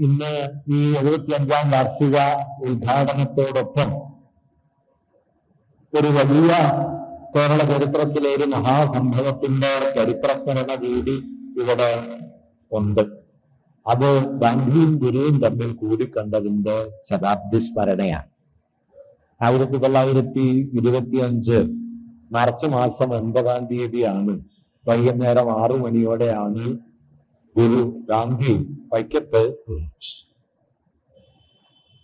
ഇന്ന് ഈ എഴുപത്തിയഞ്ചാം വാർഷിക ഉദ്ഘാടനത്തോടൊപ്പം ഒരു വലിയ കേരള ചരിത്രത്തിലെ ഒരു മഹാസംഭവത്തിന്റെ ചരിത്രസ്മരണ രീതി ഇവിടെ ഉണ്ട്. അത് ഗാന്ധിയും ഗുരുവും തമ്മിൽ കൂടിക്കണ്ടതിന്റെ ശതാബ്ദി സ്മരണയാണ്. ആയിരത്തി തൊള്ളായിരത്തി ഇരുപത്തിയഞ്ച് മാർച്ച് മാസം ഒൻപതാം തീയതിയാണ് വൈകുന്നേരം ആറു മണിയോടെയാണ് ഗുരു ഗാന്ധി വൈക്കത്ത്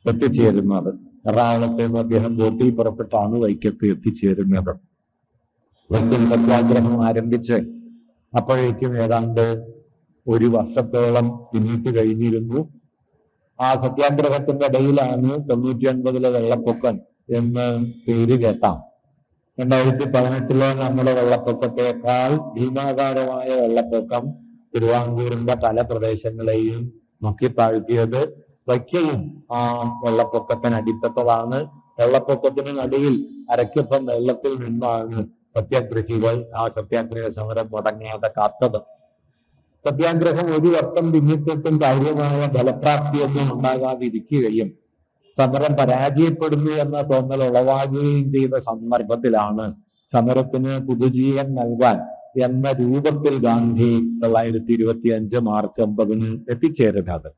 എത്തിച്ചേരുന്നത്. എറണാകുളത്ത് നിന്ന് അദ്ദേഹം ബോട്ടിൽ പുറപ്പെട്ടാണ് വൈക്കത്ത് എത്തിച്ചേരുന്നത്. വൈക്കം സത്യാഗ്രഹം ആരംഭിച്ച് അപ്പോഴേക്കും ഏതാണ്ട് ഒരു വർഷത്തോളം പിന്നിട്ട് കഴിഞ്ഞിരുന്നു. ആ സത്യാഗ്രഹത്തിന്റെ ഇടയിലാണ് തൊണ്ണൂറ്റി ഒൻപതിലെ വെള്ളപ്പൊക്കൻ എന്ന് പേര് കേട്ടാം. രണ്ടായിരത്തി പതിനെട്ടിലെ നമ്മുടെ വെള്ളപ്പൊക്കത്തേക്കാൾ ഭീമാകാരമായ വെള്ളപ്പൊക്കം തിരുവാങ്കൂറിന്റെ പല പ്രദേശങ്ങളെയും നോക്കി താഴ്ത്തിയത് വയ്ക്കയും ആ വെള്ളപ്പൊക്കത്തിന് അടിപ്പെട്ടതാണ്. വെള്ളപ്പൊക്കത്തിന് നടുവിൽ അരക്കപ്പം വെള്ളത്തിൽ നിന്നാണ് സത്യാഗ്രഹികൾ ആ സത്യാഗ്രഹ സമരം മുടങ്ങാതെ കാത്തത്. സത്യാഗ്രഹം ഒരു വർഷം പിന്നിട്ടിട്ടും കാര്യമായ ഫലപ്രാപ്തിയൊന്നും ഉണ്ടാകാതിരിക്കുകയും സമരം പരാജയപ്പെടുന്നു എന്ന തോന്നൽ ഉളവാകുകയും ചെയ്ത സന്ദർഭത്തിലാണ് സമരത്തിന് പുതുജീവൻ നൽകാൻ എന്ന രൂപത്തിൽ ഗാന്ധി തൊള്ളായിരത്തി ഇരുപത്തി അഞ്ച് മാർച്ച് ഒമ്പതിന് എത്തിച്ചേരുന്നത്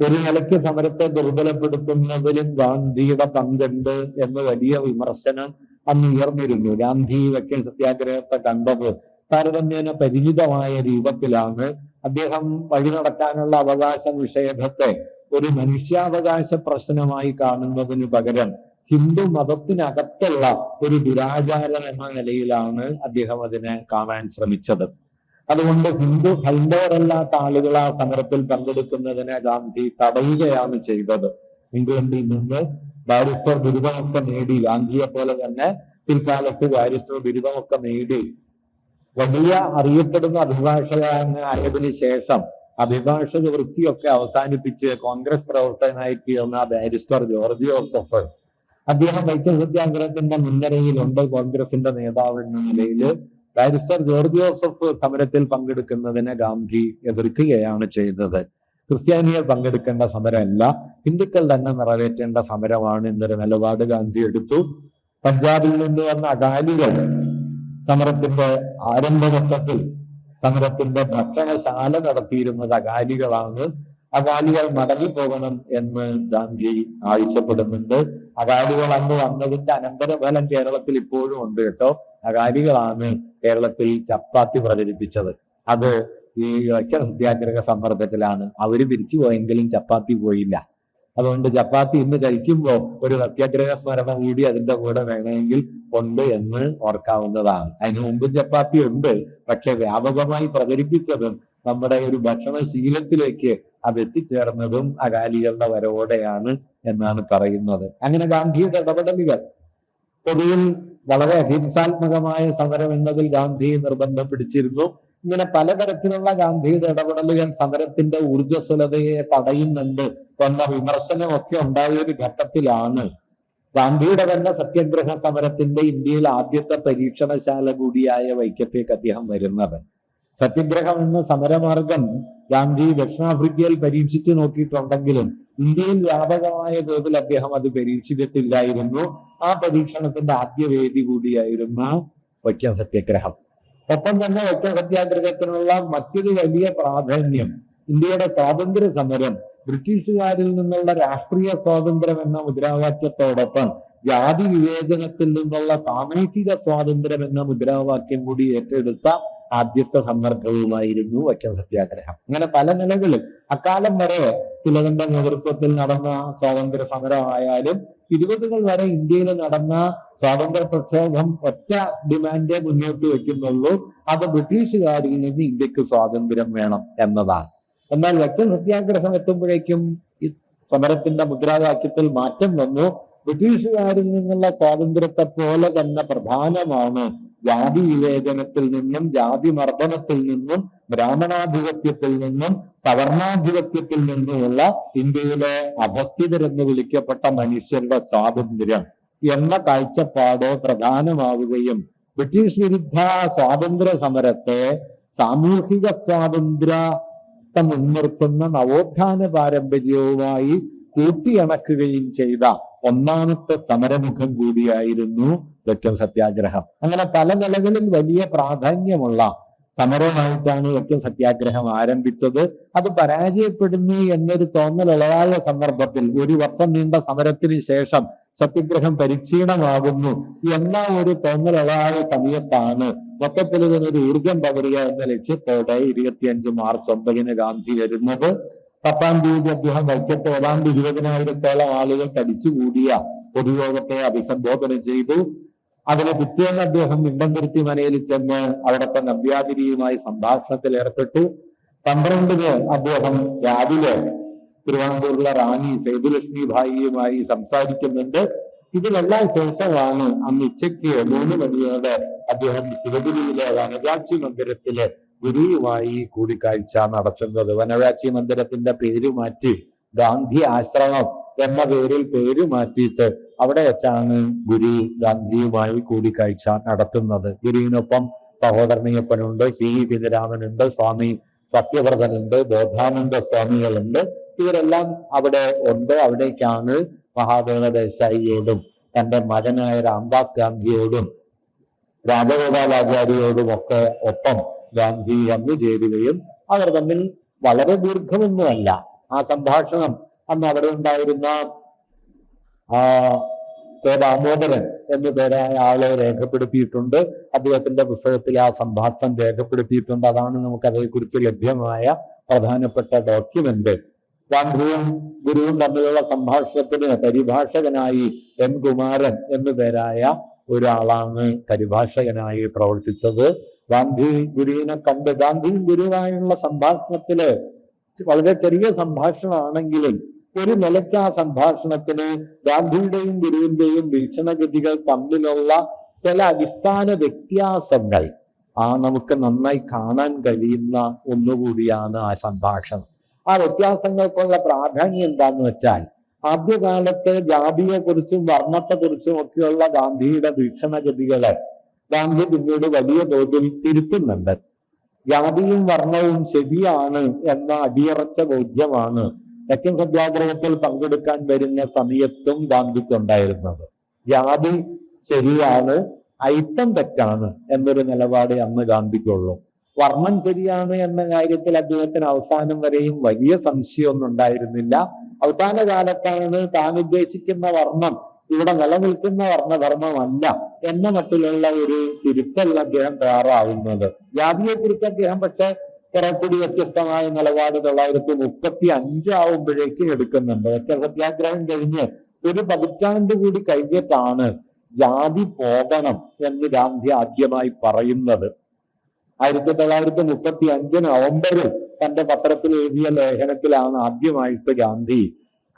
ഒരു നിലയ്ക്ക് സമരത്തെ ദുർബലപ്പെടുത്തുന്നതിലും ഗാന്ധിയുടെ പങ്കുണ്ട് എന്ന് വലിയ വിമർശനം അന്ന് ഉയർന്നിരുന്നു. ഗാന്ധി വെക്കൽ സത്യാഗ്രഹത്തെ കണ്ടത് താരതമ്യേന പരിചിതമായ രൂപത്തിലാണ്. അദ്ദേഹം വഴി നടക്കാനുള്ള അവകാശ നിഷേധത്തെ ഒരു മനുഷ്യാവകാശ പ്രശ്നമായി കാണുന്നതിന് പകരം ഹിന്ദു മതത്തിനകത്തുള്ള ഒരു ദുരാചാരം എന്ന നിലയിലാണ് അദ്ദേഹം അതിനെ കാണാൻ ശ്രമിച്ചത്. അതുകൊണ്ട് ഹിന്ദു ഹൈന്ദവരല്ലാത്ത ആളുകൾ ആ സമരത്തിൽ പങ്കെടുക്കുന്നതിനെ ഗാന്ധി തടയുകയാണ് ചെയ്തത്. ഇംഗ്ലണ്ടിൽ നിന്ന് ബാരിസ്റ്റർ ബിരുദമൊക്കെ നേടി ഗാന്ധിയെ പോലെ തന്നെ പിൽക്കാലത്ത് ബാരിസ്റ്റർ ബിരുദമൊക്കെ നേടി. വലിയ അറിയപ്പെടുന്ന അഭിഭാഷകന് ആയതിനു ശേഷം അഭിഭാഷക വൃത്തിയൊക്കെ അവസാനിപ്പിച്ച് കോൺഗ്രസ് പ്രവർത്തകനായി തീർന്ന ബാരിസ്റ്റർ ജോർജ് ജോസഫ് അദ്ദേഹം വൈക്കം സത്യാഗ്രഹത്തിന്റെ മുൻനിരയിലുണ്ട്. കോൺഗ്രസിന്റെ നേതാവ് എന്ന നിലയിൽ ബാരിസ്റ്റർ ജോർജ് ജോസഫ് സമരത്തിൽ പങ്കെടുക്കുന്നതിനെ ഗാന്ധി എതിർക്കുകയാണ് ചെയ്തത്. ക്രിസ്ത്യാനികൾ പങ്കെടുക്കേണ്ട സമരമല്ല ഹിന്ദുക്കൾ തന്നെ നിറവേറ്റേണ്ട സമരമാണ് എന്നൊരു നിലപാട് ഗാന്ധി എടുത്തു. പഞ്ചാബിൽ നിന്ന് വന്ന അകാലികൾ സമരത്തിന്റെ ആരംഭഘട്ടത്തിൽ സമരത്തിന്റെ ഭക്ഷണശാല നടത്തിയിരുന്നത് അകാലികളാണ്. അകാലികൾ മടങ്ങിപ്പോകണം എന്ന് ഗാന്ധി ആവശ്യപ്പെടുന്നുണ്ട്. അകാലികൾ അന്ന് വന്നതിന്റെ അനന്തരഫലം കേരളത്തിൽ ഇപ്പോഴും ഉണ്ട് കേട്ടോ. അകാലികളാണ് കേരളത്തിൽ ചപ്പാത്തി പ്രചരിപ്പിച്ചത്. അത് ഈ ഒറ്റ സത്യാഗ്രഹ സമ്മർദ്ദത്തിലാണ്. അവർ പിരിച്ചു പോയെങ്കിലും ചപ്പാത്തി പോയില്ല. അതുകൊണ്ട് ചപ്പാത്തി ഇന്ന് കഴിക്കുമ്പോൾ ഒരു സത്യാഗ്രഹ സ്മരണ കൂടി അതിന്റെ കൂടെ വേണമെങ്കിൽ ഉണ്ട് എന്ന് ഓർക്കാവുന്നതാണ്. അതിന് മുമ്പും ചപ്പാത്തി ഉണ്ട്. പക്ഷെ വ്യാപകമായി പ്രചരിപ്പിച്ചതും നമ്മുടെ ഒരു ഭക്ഷണ ശീലത്തിലേക്ക് അത് എത്തിച്ചേർന്നതും അകാലികളുടെ വരവോടെയാണ് എന്നാണ് പറയുന്നത്. അങ്ങനെ ഗാന്ധിയുടെ ഇടപെടലുകൾ പൊതുവിൽ വളരെ അഹിംസാത്മകമായ സമരം എന്നതിൽ ഗാന്ധി നിർബന്ധം പിടിച്ചിരുന്നു. ഇങ്ങനെ പലതരത്തിലുള്ള ഗാന്ധിയുടെ ഇടപെടലുകൾ സമരത്തിന്റെ ഊർജസ്വലതയെ തടയുന്നുണ്ട് എന്ന വിമർശനമൊക്കെ ഉണ്ടായ ഒരു ഘട്ടത്തിലാണ് ഗാന്ധിയുടെ തന്നെ സത്യാഗ്രഹ സമരത്തിന്റെ ഇന്ത്യയിൽ ആദ്യത്തെ പരീക്ഷണശാല കൂടിയായ വൈക്കത്തേക്ക് അദ്ദേഹം വരുന്നത്. സത്യാഗ്രഹം എന്ന സമരമാർഗം ഗാന്ധി ദക്ഷിണാഫ്രിക്കയിൽ പരീക്ഷിച്ചു നോക്കിയിട്ടുണ്ടെങ്കിലും ഇന്ത്യയിൽ വ്യാപകമായ തോതിൽ അദ്ദേഹം അത് പരീക്ഷിച്ചിട്ടില്ലായിരുന്നു. ആ പരീക്ഷണത്തിന്റെ ആദ്യ വേദി കൂടിയായിരുന്ന വൈക്കം സത്യഗ്രഹം. ഒപ്പം തന്നെ വൈക്കം സത്യാഗ്രഹത്തിനുള്ള മറ്റൊരു വലിയ പ്രാധാന്യം ഇന്ത്യയുടെ സ്വാതന്ത്ര്യ സമരം ബ്രിട്ടീഷുകാരിൽ നിന്നുള്ള രാഷ്ട്രീയ സ്വാതന്ത്ര്യം എന്ന മുദ്രാവാക്യത്തോടൊപ്പം ജാതി വിവേചനത്തിൽ നിന്നുള്ള സാമൂഹിക സ്വാതന്ത്ര്യം എന്ന മുദ്രാവാക്യം കൂടി ഏറ്റെടുത്ത ആദ്യത്തെ സന്ദർഭവുമായിരുന്നു വൈക്കം സത്യാഗ്രഹം. അങ്ങനെ പല നിലകളിൽ അക്കാലം വരെ തിലകന്റെ നേതൃത്വത്തിൽ നടന്ന സ്വാതന്ത്ര്യ സമരമായാലും ഇരുപതുകൾ വരെ ഇന്ത്യയിൽ നടന്ന സ്വാതന്ത്ര്യ പ്രക്ഷോഭം ഒറ്റ ഡിമാൻഡേ മുന്നോട്ട് വയ്ക്കുന്നുള്ളൂ. അത് ബ്രിട്ടീഷുകാരിൽ നിന്ന് ഇന്ത്യയ്ക്ക് സ്വാതന്ത്ര്യം വേണം എന്നതാണ്. എന്നാൽ വ്യക്തി സത്യാഗ്രഹം എത്തുമ്പോഴേക്കും സമരത്തിന്റെ മുദ്രാവാക്യത്തിൽ മാറ്റം വന്നു. ബ്രിട്ടീഷുകാരിൽ നിന്നുള്ള സ്വാതന്ത്ര്യത്തെ പോലെ തന്നെ പ്രധാനമാണ് ജാതി വിവേചനത്തിൽ നിന്നും ജാതി മർദ്ദനത്തിൽ നിന്നും ബ്രാഹ്മണാധിപത്യത്തിൽ നിന്നും സവർണാധിപത്യത്തിൽ നിന്നുമുള്ള ഇന്ത്യയിലെ അധസ്ഥിതരെന്ന് വിളിക്കപ്പെട്ട മനുഷ്യരുടെ സ്വാതന്ത്ര്യം എന്ന കാഴ്ചപ്പാട് പ്രധാനമാവുകയും ബ്രിട്ടീഷ് വിരുദ്ധ സ്വാതന്ത്ര്യ സമരത്തെ സാമൂഹിക സ്വാതന്ത്ര്യ മുൻനിർത്തുന്ന നവോത്ഥാന പാരമ്പര്യവുമായി കൂട്ടിയണക്കുകയും ചെയ്ത ഒന്നാമത്തെ സമരമുഖം കൂടിയായിരുന്നു വെക്കം സത്യാഗ്രഹം. അങ്ങനെ പല നിലകളിൽ വലിയ പ്രാധാന്യമുള്ള സമരമായിട്ടാണ് വെക്കം സത്യാഗ്രഹം ആരംഭിച്ചത്. അത് പരാജയപ്പെടുന്നു എന്നൊരു തോന്നലുള്ളതായ സന്ദർഭത്തിൽ ഒരു വർഷം നീണ്ട സമരത്തിന് ശേഷം സത്യഗ്രഹം പരിക്ഷീണമാകുന്നു എന്ന ഒരു തോന്നലുള്ളതായ സമയത്താണ് മൊത്തത്തിൽ ഇതിനൊരു ഊർജം പകരുക എന്ന ലക്ഷ്യത്തോടെ ഇരുപത്തിയഞ്ച് മാർച്ച് ഒമ്പതിന് ഗാന്ധി വരുന്നത്. പത്താം തീയതി അദ്ദേഹം വൈക്കത്ത് ഏതാണ്ട് ഇരുപതിനായിരത്തോളം ആളുകൾ തടിച്ചുകൂടിയ പൊതുയോഗത്തെ അഭിസംബോധന ചെയ്തു. അതിന് പിറ്റേന്ന് അദ്ദേഹം ഇണ്ടംകുരുത്തി മനയിൽ ചെന്ന് അവിടുത്തെ നമ്പ്യാതിരിയുമായി സംഭാഷണത്തിൽ ഏർപ്പെട്ടു. പന്ത്രണ്ടിന് അദ്ദേഹം രാവിലെ തിരുവനന്തപുരത്തുള്ള റാണി സേതുലക്ഷ്മി ഭായിയുമായി സംസാരിക്കുന്നുണ്ട്. ഇതിനെല്ലാം ശേഷമാണ് അന്ന് ഉച്ചയ്ക്ക് മൂന്ന് മണിയോടെ അദ്ദേഹം ശിവഗിരിയിലെ വനരാജി മന്ദിരത്തിലെ ഗുരുവുമായി കൂടിക്കാഴ്ച നടത്തുന്നത്. വനരാജി മന്ദിരത്തിന്റെ പേര് മാറ്റി ഗാന്ധി ആശ്രമം എന്ന പേരിൽ പേര് മാറ്റിയിട്ട് അവിടെ വെച്ചാണ് ഗുരു ഗാന്ധിയുമായി കൂടിക്കാഴ്ച നടത്തുന്നത്. ഗുരുവിനൊപ്പം സഹോദരനയ്യപ്പനുണ്ട് സി പിതരാമനുണ്ട് സ്വാമി സത്യവ്രതനുണ്ട് ബോധാനന്ദ സ്വാമികളുണ്ട്. ഇവരെല്ലാം അവിടെ ഉണ്ട്. അവിടേക്കാണ് മഹാദേവ ദേശായിയോടും തന്റെ മകനായ രാംദാസ് ഗാന്ധിയോടും രാജഗോപാലാചാര്യോടും ഒക്കെ ഒപ്പം ഗാന്ധി വന്നു ചേരുകയും അവർ തമ്മിൽ വളരെ ദീർഘമൊന്നുമല്ല. ആ സംഭാഷണം അന്ന് അവിടെ ഉണ്ടായിരുന്ന ആ കെ ദാമോദരൻ എന്നു പേരായ ആളെ രേഖപ്പെടുത്തിയിട്ടുണ്ട്. അദ്ദേഹത്തിന്റെ പുസ്തകത്തിൽ ആ സംഭാഷണം രേഖപ്പെടുത്തിയിട്ടുണ്ട്. അതാണ് നമുക്ക് അതേക്കുറിച്ച് ലഭ്യമായ പ്രധാനപ്പെട്ട ഡോക്യുമെന്റ് ഗാന്ധിയും ഗുരുവും തമ്മിലുള്ള സംഭാഷണത്തിന് പരിഭാഷകനായി എം കുമാരൻ എന്നു പേരായ ഒരാളാണ് പരിഭാഷകനായി പ്രവർത്തിച്ചത്. ഗാന്ധി ഗുരുവിനെ കണ്ട് ഗാന്ധിയും ഗുരുവായുള്ള സംഭാഷണത്തിൽ വളരെ ചെറിയ സംഭാഷണമാണെങ്കിലും ഒരു നിലയ്ക്ക് ആ സംഭാഷണത്തിന് ഗാന്ധിയുടെയും ഗുരുവിന്റെയും വീക്ഷണഗതികൾ തമ്മിലുള്ള ചില അടിസ്ഥാന വ്യത്യാസങ്ങൾ ആ നമുക്ക് നന്നായി കാണാൻ കഴിയുന്ന ഒന്നുകൂടിയാണ് ആ സംഭാഷണം. ആ വ്യത്യാസങ്ങൾക്കുള്ള പ്രാധാന്യം എന്താന്ന് വെച്ചാൽ ആദ്യകാലത്ത് ജാതിയെ കുറിച്ചും വർണത്തെ കുറിച്ചും ഒക്കെയുള്ള ഗാന്ധിയുടെ വീക്ഷണഗതികളെ ഗാന്ധി പിന്നീട് വലിയ തോതിൽ തിരുത്തുന്നുണ്ട്. ജാതിയും വർണവും ശരിയാണ് എന്ന അടിയറച്ച ബോധ്യമാണ് തെക്കൻ സത്യാഗ്രഹത്തിൽ പങ്കെടുക്കാൻ വരുന്ന സമയത്തും ഗാന്ധിക്കുണ്ടായിരുന്നത്. ജാതി ശരിയാണ് ഐത്തം തെറ്റാണ് എന്നൊരു നിലപാട് അന്ന് ഗാന്ധിക്കുള്ളൂ. വർണം ശരിയാണ് എന്ന കാര്യത്തിൽ അദ്ദേഹത്തിന് അവസാനം വരെയും വലിയ സംശയമൊന്നും ഉണ്ടായിരുന്നില്ല. അവസാന കാലത്താണ് താൻ ഉദ്ദേശിക്കുന്ന വർണം ഇവിടെ നിലനിൽക്കുന്ന വർണധർമ്മമല്ല എന്ന മട്ടിലുള്ള ഒരു തിരുത്തൽ അദ്ദേഹം തയ്യാറാവുന്നത്. ജാതിയെ കുറിച്ച് അദ്ദേഹം പക്ഷെ കുറെ കൂടി വ്യത്യസ്തമായ നിലപാട് തൊള്ളായിരത്തി മുപ്പത്തി അഞ്ചാവുമ്പോഴേക്കും എടുക്കുന്നുണ്ട്. ഒറ്റ സത്യാഗ്രഹം കഴിഞ്ഞ് ഒരു പതിറ്റാണ്ട് കൂടി കഴിഞ്ഞിട്ടാണ് ജാതി പോകണം എന്ന് ഗാന്ധി ആദ്യമായി പറയുന്നത്. ആയിരത്തി തൊള്ളായിരത്തി മുപ്പത്തി അഞ്ച് നവംബറിൽ തന്റെ പത്രത്തിൽ എഴുതിയ ലേഖനത്തിലാണ് ആദ്യമായിട്ട് Gandhi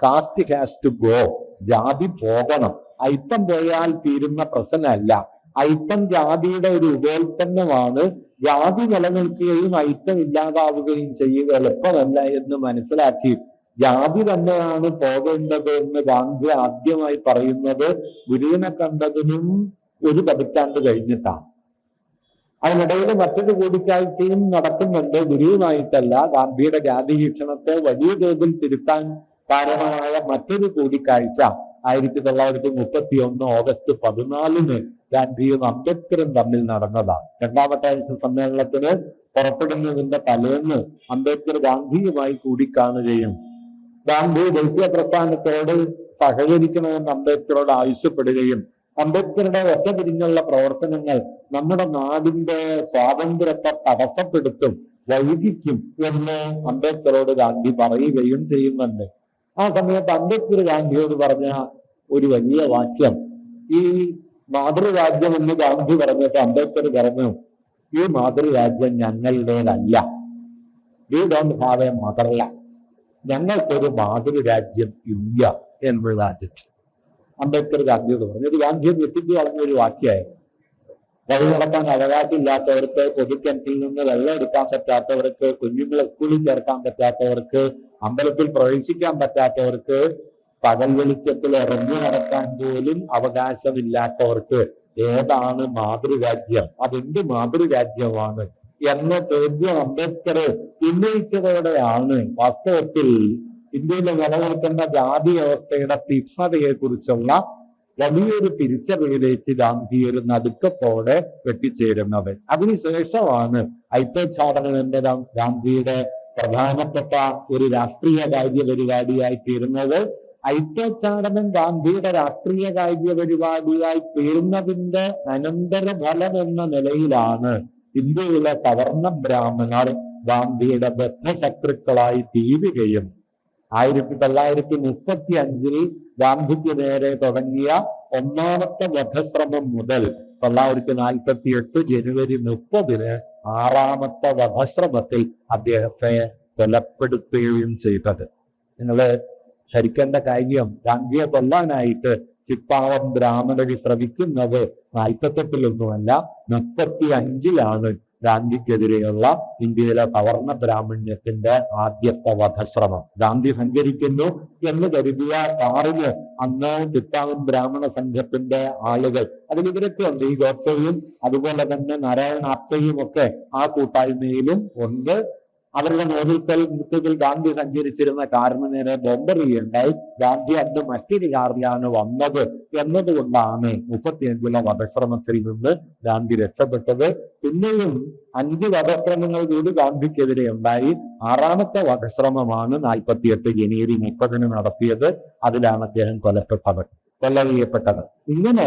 caste has to go ജാതി പോകണം. അയിത്തം പോയാൽ തീരുന്ന പ്രശ്നമല്ല. അയിത്തം ജാതിയുടെ ഒരു ഉപോൽപ്പന്നമാണ് ജാതി നിലനിൽക്കുകയും ഐക്യം ഇല്ലാതാവുകയും ചെയ്യുക എളുപ്പമല്ല എന്ന് മനസ്സിലാക്കി ജാതി തന്നെയാണ് പോകേണ്ടത് എന്ന് ഗാന്ധി ആദ്യമായി പറയുന്നത്. ഗുരുവിനെ കണ്ടതിനും ഒരു പതിറ്റാണ്ട് കഴിഞ്ഞിട്ടാണ്. അതിനിടയിൽ മറ്റൊരു കൂടിക്കാഴ്ചയും നടക്കുന്നുണ്ട്. ഗുരുവുമായിട്ടല്ല ഗാന്ധിയുടെ ജാതി വീക്ഷണത്തെ വലിയ തോതിൽ തിരുത്താൻ കാരണമായ മറ്റൊരു കൂടിക്കാഴ്ച. ആയിരത്തി തൊള്ളായിരത്തി മുപ്പത്തി ഒന്ന് ഓഗസ്റ്റ് പതിനാലിന് ഗാന്ധിയും അംബേദ്കറും തമ്മിൽ നടന്നതാണ് രണ്ടാമത്തെ സമ്മേളനത്തിന് പുറപ്പെടുന്നതിന്റെ തലേന്ന് അംബേദ്കർ ഗാന്ധിയുമായി കൂടിക്കാണുകയും ഗാന്ധി ദേശീയ പ്രസ്ഥാനത്തോട് സഹകരിക്കണമെന്ന് അംബേദ്കറോട് ആവശ്യപ്പെടുകയും അംബേദ്കറുടെ ഒറ്റ തിരിഞ്ഞുള്ള പ്രവർത്തനങ്ങൾ നമ്മുടെ നാടിന്റെ സ്വാതന്ത്ര്യത്തെ തടസ്സപ്പെടുത്തും വൈകിക്കും എന്ന് അംബേദ്കറോട് ഗാന്ധി പറയുകയും ചെയ്യുന്നുണ്ട്. ആ സമയത്ത് അംബേദ്കർ ഗാന്ധിയോട് പറഞ്ഞ ഒരു വലിയ വാക്യം ഈ മാതൃരാജ്യം എന്ന് ഗാന്ധി പറഞ്ഞിട്ട് അംബേദ്കർ പറഞ്ഞു ഈ മാതൃരാജ്യം ഞങ്ങളുടേതല്ല. We don't have a motherland ഞങ്ങൾക്കൊരു മാതൃരാജ്യം ഇല്ല എന്നുള്ള അംബേദ്കർ ഗാന്ധിയോട് പറഞ്ഞു. ഇത് ഗാന്ധിയെ പറഞ്ഞ ഒരു വാക്യമായിരുന്നു. വഴി നടക്കാൻ അവകാശമില്ലാത്തവർക്ക് പൊതുക്കിണറ്റിൽ നിന്ന് വെള്ളം എടുക്കാൻ പറ്റാത്തവർക്ക് കുഞ്ഞുങ്ങളെ സ്കൂളിൽ ചേർക്കാൻ പറ്റാത്തവർക്ക് അമ്പലത്തിൽ പ്രവേശിക്കാൻ പറ്റാത്തവർക്ക് പകൽ വെളിച്ചത്തിൽ ഇറങ്ങി നടക്കാൻ പോലും അവകാശമില്ലാത്തവർക്ക് ഏതാണ് മാതൃരാജ്യം? അതെന്ത് മാതൃരാജ്യമാണ്? എന്ന ചോദ്യം അംബേദ്കർ ഉന്നയിച്ചതോടെയാണ് വാസ്തവത്തിൽ ഇന്ത്യയിലെ നിലനിൽക്കുന്ന ജാതി വ്യവസ്ഥയുടെ തീക്ഷ്ണതയെ കുറിച്ചുള്ള വലിയൊരു തിരിച്ചറിവിലേക്ക് ഗാന്ധി ഒരു നടുക്കത്തോടെ വെട്ടിച്ചേരുന്നത് അതിനുശേഷമാണ് ഐത്തോച്ഛാടനം എന്ന ഗാന്ധിയുടെ പ്രധാനപ്പെട്ട ഒരു രാഷ്ട്രീയ കാര്യ പരിപാടിയായി തീരുന്നത്. ഐക്യോച്ചാടനം ഗാന്ധിയുടെ രാഷ്ട്രീയ കാര്യ പരിപാടിയായി തീരുന്നതിന്റെ അനന്തര ഫലം എന്ന നിലയിലാണ് ഇന്ത്യയിലെ സവർണ ബ്രാഹ്മണർ ഗാന്ധിയുടെ ബദ്ധശത്രുക്കളായി തീരുകയും ആയിരത്തി തൊള്ളായിരത്തി മുപ്പത്തി അഞ്ചിൽ ഗാന്ധിക്ക് നേരെ തുടങ്ങിയ ഒന്നാമത്തെ വധശ്രമം മുതൽ തൊള്ളായിരത്തി നാൽപ്പത്തി എട്ട് ജനുവരി മുപ്പതിന് ആറാമത്തെ വധശ്രമത്തിൽ അദ്ദേഹത്തെ കൊലപ്പെടുത്തുകയും ചെയ്തത്. നിങ്ങൾ ശരിക്കേണ്ട കാര്യം ഗാന്ധിയെ കൊല്ലാനായിട്ട് ചിപ്പാവം ബ്രാഹ്മണര് ശ്രമിക്കുന്നത് നാൽപ്പത്തെട്ടിലൊന്നുമല്ല മുപ്പത്തി അഞ്ചിലാണ് ഗാന്ധിക്കെതിരെയുള്ള ഇന്ത്യയിലെ സവർണ ബ്രാഹ്മണ്യത്തിന്റെ ആദ്യത്തെ വധശ്രമം. ഗാന്ധി സഞ്ചരിക്കുന്നു എന്ന് കരുതിയ കാറിന് അന്ന് ചിത്താവൻ ബ്രാഹ്മണ സംഘത്തിന്റെ ആളുകൾ അതിലിവരൊക്കെ ഉണ്ട്. ഈ ഗോപ്സയും അതുപോലെ തന്നെ നാരായണ ആപ്തയും ഒക്കെ ആ കൂട്ടായ്മയിലും ഉണ്ട്. അവരുടെ നേതൃത്വത്തിൽ ഗാന്ധി സഞ്ചരിച്ചിരുന്ന കാറിന് നേരെ ബോംബറിയുണ്ടായി ഗാന്ധി അന്ന് മറ്റൊരു കാറിലാണ് വന്നത്. എന്നതുകൊണ്ടാണ് മുപ്പത്തിയഞ്ചിലെ വധശ്രമത്തിൽ നിന്ന് ഗാന്ധി രക്ഷപ്പെട്ടത്. പിന്നെയും അഞ്ച് വധശ്രമങ്ങൾ കൂടി ഗാന്ധിക്കെതിരെ ഉണ്ടായി. ആറാമത്തെ വധശ്രമമാണ് നാൽപ്പത്തിയെട്ട് ജനുവരി മുപ്പതിന് നടത്തിയത്. അതിലാണ് അദ്ദേഹം കൊലപ്പെട്ടത് ചെയ്യപ്പെട്ടത്. ഇങ്ങനെ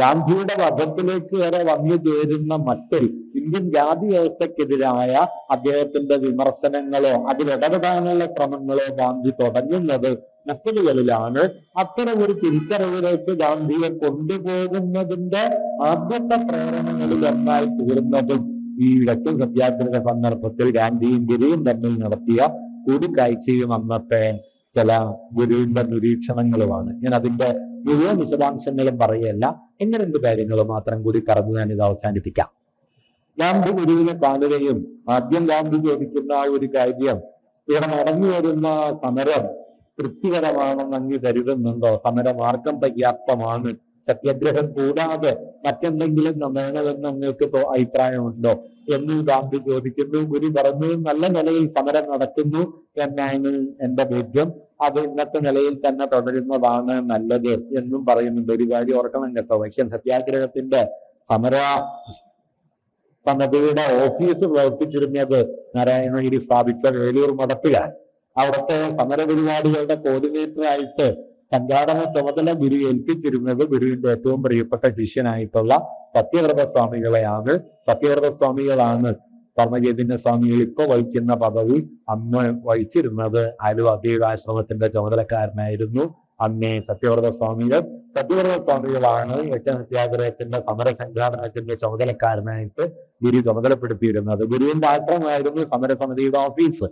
ഗാന്ധിയുടെ വധത്തിലേക്ക് വരെ വന്നു ചേരുന്ന മറ്റൊരു ഇന്ത്യൻ ജാതി വ്യവസ്ഥക്കെതിരായ അദ്ദേഹത്തിന്റെ വിമർശനങ്ങളോ അതിലിടപെടാനുള്ള ശ്രമങ്ങളോ ഗാന്ധി തുടങ്ങുന്നത് നക്കലുകളിലാണ് അത്തരം ഒരു തിരിച്ചറിവിലേക്ക് ഗാന്ധിയെ കൊണ്ടുപോകുന്നതിന്റെ ആദ്യത്തെ പ്രേരണകളിൽ ഒന്നായി തീർന്നതും ഈ ഇടയ്ക്കും സത്യാഗ്രഹ സന്ദർഭത്തിൽ ഗാന്ധിയും ഗുരുവും തമ്മിൽ നടത്തിയ കൂടിക്കാഴ്ചയും അന്നത്തെ ചില ഗുരുവിന്റെ നിരീക്ഷണങ്ങളുമാണ്. ഞാൻ അതിന്റെ മുഴുവൻ വിശദാംശങ്ങളും പറയുകയല്ല. എന്ന രണ്ട് കാര്യങ്ങൾ മാത്രം കൂടി കടന്നു ഞാൻ ഇത് അവസാനിപ്പിക്കാം. ഗാന്ധി ഗുരുവിനെ കാണുകയും ആദ്യം ഗാന്ധി ചോദിക്കുന്ന ആ ഒരു കാര്യം ഇവിടെ നടന്നു വരുന്ന സമരം തൃപ്തികരമാണെന്ന് അങ്ങ് കരുതുന്നുണ്ടോ? സമരമാർഗം പര്യാപ്തമാണ്. സത്യഗ്രഹം കൂടാതെ മറ്റെന്തെങ്കിലും വേണമെന്ന് നിങ്ങൾക്ക് അഭിപ്രായമുണ്ടോ? എന്ന് ഗാന്ധി ചോദിക്കുന്നു. ഗുരു പറഞ്ഞു നല്ല നിലയിൽ സമരം നടക്കുന്നു എന്നാണ് എന്റെ ബോധ്യം. അത് ഇന്നത്തെ നിലയിൽ തന്നെ തുടരുന്നതാണ് നല്ലത് എന്നും പറയുന്നുണ്ട്. ഒരു കാര്യം ഓർക്കണം കേട്ടോ. വൈശ്യൻ സത്യാഗ്രഹത്തിന്റെ സമര സമിതിയുടെ ഓഫീസ് പ്രവർത്തിച്ചിരുന്നത് നാരായണഗിരി സ്ഥാപിച്ച വേലൂർ മഠത്തിലാണ്. അവിടുത്തെ സമര പരിപാടികളുടെ കോർഡിനേറ്റർ ആയിട്ട് സംഘാടന ചുമതല ഗുരു ഏൽപ്പിച്ചിരുന്നത് ഗുരുവിന്റെ ഏറ്റവും പ്രിയപ്പെട്ട ശിഷ്യനായിട്ടുള്ള സത്യവ്രത സ്വാമികളെയാണ് സത്യവ്രത സ്വാമികളാണ് പരമചൈതന്യ സ്വാമികൾ ഇപ്പൊ വഹിക്കുന്ന പദവി അന്ന് വഹിച്ചിരുന്നത് ആലുവ അദ്വൈതാശ്രമത്തിന്റെ ചുമതലക്കാരനായിരുന്നു. അന്നേ സത്യവ്രത സ്വാമികൾ. സത്യവ്രത സ്വാമികളാണ് യജ്ഞസത്യാഗ്രഹത്തിന്റെ സമര സംഘാടനത്തിന്റെ ചുമതലക്കാരനായിട്ട് ഗുരു ചുമതലപ്പെടുത്തിയിരുന്നത്. ഗുരുവിന്റെ ആശ്രമമായിരുന്നു സമരസമിതിയുടെ ഓഫീസ്.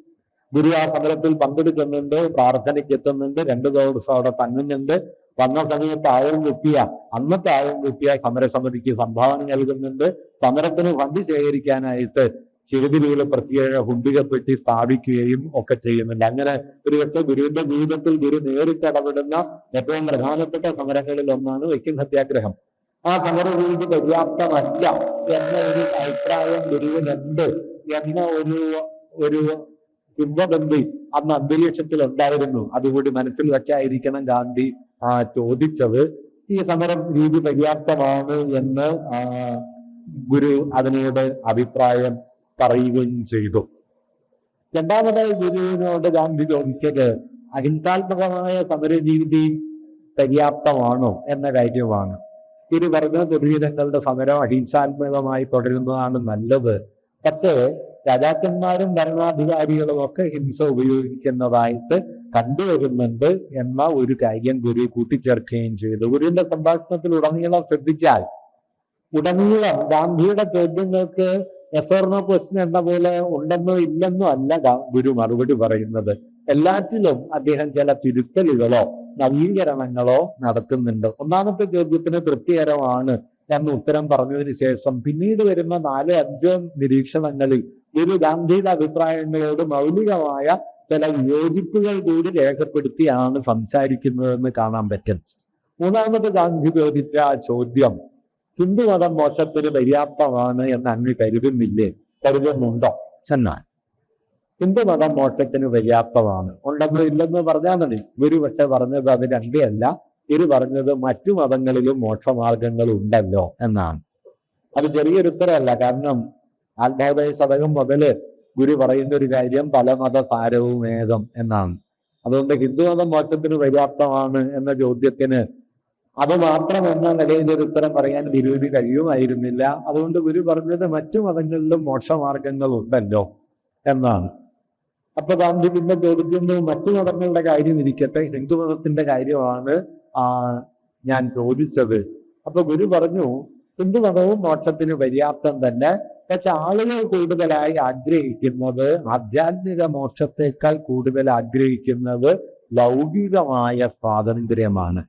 ഗുരു ആ സമരത്തിൽ പങ്കെടുക്കുന്നുണ്ട് പ്രാർത്ഥനയ്ക്ക് എത്തുന്നുണ്ട് രണ്ടു ദിവസം അവിടെ തങ്ങുന്നുണ്ട്. വന്ന സമയത്ത് ആയം കിട്ടിയ അന്നത്തെ ആയം കിട്ടിയ സമരസമിതിക്ക് സംഭാവന നൽകുന്നുണ്ട്. സമരത്തിന് ഫണ്ട് ശേഖരിക്കാനായിട്ട് ചെറുതിലുള്ള പ്രത്യേക ഹുണ്ടികപ്പെട്ടി സ്ഥാപിക്കുകയും ഒക്കെ ചെയ്യുന്നുണ്ട്. അങ്ങനെ ഒരു പക്ഷേ ഗുരുവിന്റെ ജീവിതത്തിൽ ഗുരു നേരിട്ട് ഇടപെടുന്ന ഏറ്റവും പ്രധാനപ്പെട്ട സമരങ്ങളിൽ ഒന്നാണ് വൈക്കം സത്യാഗ്രഹം. ആ സമരരീതി പര്യാപ്തമല്ല എന്ന ഒരു അഭിപ്രായം ഗുരുവിനുണ്ട് എന്ന ഒരു ഒരു കിംവദന്തി അന്ന് അന്തരീക്ഷത്തിൽ ഉണ്ടായിരുന്നു. അതുകൂടി മനസ്സിൽ വെച്ചായിരിക്കണം ഗാന്ധി ആ ചോദിച്ചത്. ഈ സമരം രീതി പര്യാപ്തമാണ് എന്ന് ഗുരു അതിനോട് അഭിപ്രായം പറയുകയും ചെയ്തു. രണ്ടാമതായി ഗുരുവിനോട് ഗാന്ധി ചോദിച്ചത് അഹിംസാത്മകമായ സമരരീതി പര്യാപ്തമാണോ എന്ന കാര്യമാണ്. ഗുരു പറഞ്ഞ ദുർഹിതങ്ങളുടെ സമരം അഹിംസാത്മകമായി തുടരുന്നതാണ് നല്ലത്. പക്ഷേ രാജാക്കന്മാരും ഭരണാധികാരികളും ഒക്കെ ഹിംസ ഉപയോഗിക്കുന്നതായിട്ട് കണ്ടുവരുന്നുണ്ട് എന്ന ഒരു കാര്യം ഗുരു കൂട്ടിച്ചേർക്കുകയും ചെയ്തു. ഗുരുവിന്റെ സംഭാഷണത്തിൽ ഉടനീളം ശ്രദ്ധിച്ചാൽ ഉടനീളം ഗാന്ധിയുടെ ചോദ്യങ്ങൾക്ക് എസോർണോ ക്വസ്റ്റ്യൻ എന്ന പോലെ ഉണ്ടെന്നോ ഇല്ലെന്നോ അല്ല ഗുരു മറുപടി പറയുന്നത്. എല്ലാറ്റിലും അദ്ദേഹം ചില തിരുത്തലുകളോ നവീകരണങ്ങളോ നടത്തുന്നുണ്ട്. ഒന്നാമത്തെ ചോദ്യത്തിന് തൃപ്തികരമാണ് എന്ന് ഉത്തരം പറഞ്ഞതിന് ശേഷം പിന്നീട് വരുന്ന നാല് അഞ്ചോ നിരീക്ഷണങ്ങളിൽ ഗുരു ഗാന്ധിയുടെ അഭിപ്രായങ്ങളോട് മൗലികമായ ചില യോജിപ്പുകൾ കൂടി രേഖപ്പെടുത്തിയാണ് സംസാരിക്കുന്നതെന്ന് കാണാൻ പറ്റും. മൂന്നാമത് ഗാന്ധി ചോദിച്ച ചോദ്യം ഹിന്ദുമതം മോശത്തിന് പര്യാപ്തമാണ് എന്ന് അങ്ങ് കരുതുന്നില്ലേ? കരുതുന്നുണ്ടോ? ചെന്നാൽ. ഹിന്ദുമതം മോക്ഷത്തിന് പര്യാപ്തമാണ്. ഉണ്ടെന്നോ ഇല്ലെന്ന് പറഞ്ഞാൽ മതി. ഗുരു പക്ഷെ പറഞ്ഞത് അത് രണ്ടേയല്ല. ഇരു പറഞ്ഞത് മറ്റു മതങ്ങളിലും മോക്ഷമാർഗങ്ങൾ ഉണ്ടല്ലോ എന്നാണ്. അത് ചെറിയൊരു ഉത്തരമല്ല. കാരണം ആത്മാവായ സതകം മുതൽ ഗുരു പറയുന്ന ഒരു കാര്യം പല മത സാരവും ഏകം എന്നാണ്. അതുകൊണ്ട് ഹിന്ദുമതം മോക്ഷത്തിന് പര്യാപ്തമാണ് എന്ന ചോദ്യത്തിന് അത് മാത്രം എന്ന നിലയിൽ ഒരു ഉത്തരം പറയാൻ ഗുരുവിന് കഴിയുമായിരുന്നില്ല. അതുകൊണ്ട് ഗുരു പറഞ്ഞത് മറ്റു മതങ്ങളിലും മോക്ഷമാർഗങ്ങൾ ഉണ്ടല്ലോ എന്നാണ്. അപ്പൊ ഗാന്ധി പിന്നെ ചോദിക്കുന്നു മറ്റു മതങ്ങളുടെ കാര്യം ഇരിക്കട്ടെ ഹിന്ദു മതത്തിന്റെ കാര്യമാണ് ഞാൻ ചോദിച്ചത്. അപ്പൊ ഗുരു പറഞ്ഞു ഹിന്ദു മതവും മോക്ഷത്തിന് പര്യാപ്തം തന്നെ. പക്ഷെ ആളുകൾ കൂടുതലായി ആഗ്രഹിക്കുന്നത് ആധ്യാത്മിക മോക്ഷത്തെക്കാൾ കൂടുതൽ ആഗ്രഹിക്കുന്നത് ലൗകികമായ സ്വാതന്ത്ര്യമാണ്.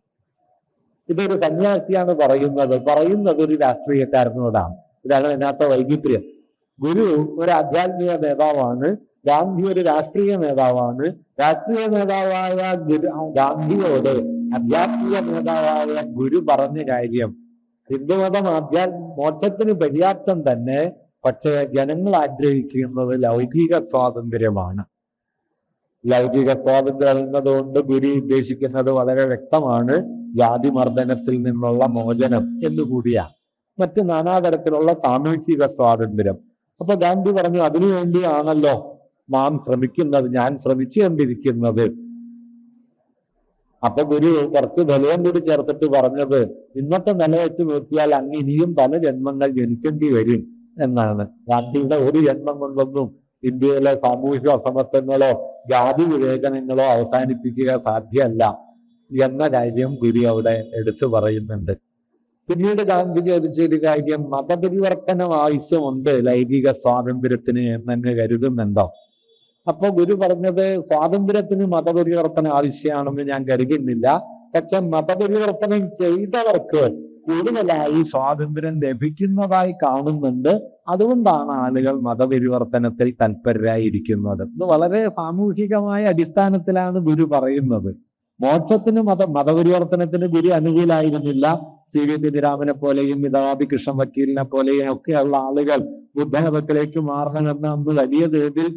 ഇതൊരു സന്യാസിയാണ് പറയുന്നത്. പറയുന്നത് ഒരു രാഷ്ട്രീയക്കാരനോടാണ്. ഇതാണ് അതിനകത്ത വൈകിത്ര്യം ഗുരു ഒരു ആധ്യാത്മിക നേതാവാണ്. ഗാന്ധി ഒരു രാഷ്ട്രീയ നേതാവാണ്. രാഷ്ട്രീയ നേതാവായ ഗുരു ഗാന്ധിയോട് ആധ്യാത്മിക നേതാവായ ഗുരു പറഞ്ഞ കാര്യം ഹിന്ദുമതം ആധ്യാ മോക്ഷത്തിന് പര്യാപ്തം തന്നെ പക്ഷേ ജനങ്ങൾ ആഗ്രഹിക്കുന്നത് ലൗകിക സ്വാതന്ത്ര്യമാണ്. ലൗകിക സ്വാതന്ത്ര്യം എന്നതുകൊണ്ട് ഗുരു ഉദ്ദേശിക്കുന്നത് വളരെ വ്യക്തമാണ്. ജാതി മർദ്ദനത്തിൽ നിന്നുള്ള മോചനം എന്നുകൂടിയാണ്. മറ്റ് നാനാതരത്തിലുള്ള സാമൂഹിക സ്വാതന്ത്ര്യം. അപ്പൊ ഗാന്ധി പറഞ്ഞു അതിനുവേണ്ടിയാണല്ലോ നാം ശ്രമിക്കുന്നത് ഞാൻ ശ്രമിച്ചു കണ്ടിരിക്കുന്നത് അപ്പൊ ഗുരു കുറച്ച് ബലവും കൂടി ചേർത്തിട്ട് പറഞ്ഞത് ഇന്നത്തെ നില വെച്ച് നോക്കിയാൽ അങ്ങ് ഇനിയും പല ജന്മങ്ങൾ ജനിക്കേണ്ടി വരും എന്നാണ്. ഗാന്ധിയുടെ ഒരു ജന്മം കൊണ്ടൊന്നും ഇന്ത്യയിലെ സാമൂഹിക അസമത്വങ്ങളോ ജാതി വിവേചനങ്ങളോ അവസാനിപ്പിക്കുക സാധ്യമല്ല എന്ന കാര്യം കുരി അവിടെ എടുത്തു പറയുന്നുണ്ട്. പിന്നീട് ഗാന്ധിജി ഒരു കാര്യം മതപരിവർത്തനം ആവശ്യമുണ്ട് ലൈംഗിക സ്വാതന്ത്ര്യത്തിന് എന്ന് കരുതുന്നുണ്ടോ? അപ്പൊ ഗുരു പറഞ്ഞത് സ്വാതന്ത്ര്യത്തിന് മതപരിവർത്തനം ആവശ്യമാണെന്ന് ഞാൻ കരുതുന്നില്ല. പക്ഷെ മതപരിവർത്തനം ചെയ്തവർക്ക് കൂടുതലായി സ്വാതന്ത്ര്യം ലഭിക്കുന്നതായി കാണുന്നുണ്ട്. അതുകൊണ്ടാണ് ആളുകൾ മതപരിവർത്തനത്തിൽ തൽപരരായിരിക്കുന്നത്. ഇത് വളരെ സാമൂഹികമായ അടിസ്ഥാനത്തിലാണ് ഗുരു പറയുന്നത്. മോക്ഷത്തിന് മത മതപരിവർത്തനത്തിന് ഗുരു അനുകൂലായിരുന്നില്ല. സി വി തിരുരാമനെ പോലെയും മിതാബി കൃഷ്ണ വക്കീലിനെ പോലെയും ഒക്കെയുള്ള ആളുകൾ ബുദ്ധമതത്തിലേക്ക് മാറണമെന്ന് അന്ന് വലിയ തോതിൽ